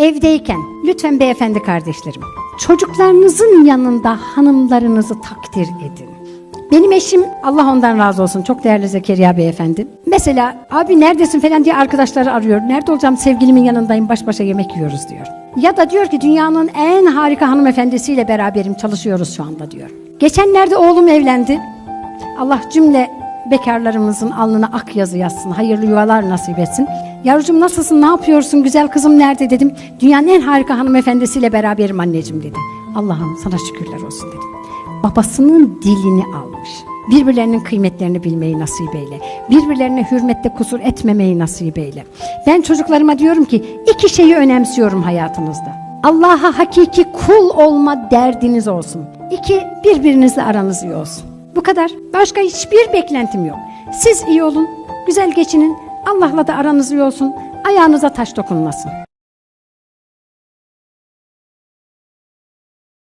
Evdeyken lütfen beyefendi kardeşlerim çocuklarınızın yanında hanımlarınızı takdir edin. Benim eşim Allah ondan razı olsun çok değerli Zekeriya beyefendi. Mesela abi neredesin falan diye arkadaşları arıyor. Nerede olacağım sevgilimin yanındayım baş başa yemek yiyoruz diyor. Ya da diyor ki dünyanın en harika hanımefendisiyle beraberim çalışıyoruz şu anda diyor. Geçenlerde oğlum evlendi. Allah cümle bekarlarımızın alnına ak yazı yazsın. Hayırlı yuvalar nasip etsin. Yavrucuğum nasılsın, ne yapıyorsun, güzel kızım nerede dedim. Dünyanın en harika hanımefendisiyle beraberim anneciğim dedi. Allah'ım sana şükürler olsun dedim. Babasının dilini almış. Birbirlerinin kıymetlerini bilmeyi nasip eyle. Birbirlerine hürmette kusur etmemeyi nasip eyle. Ben çocuklarıma diyorum ki iki şeyi önemsiyorum hayatınızda. Allah'a hakiki kul olma derdiniz olsun. İki, birbirinizle aranız iyi olsun. Bu kadar. Başka hiçbir beklentim yok. Siz iyi olun, güzel geçinin. Allah'la da aranız iyi olsun. Ayağınıza taş dokunmasın.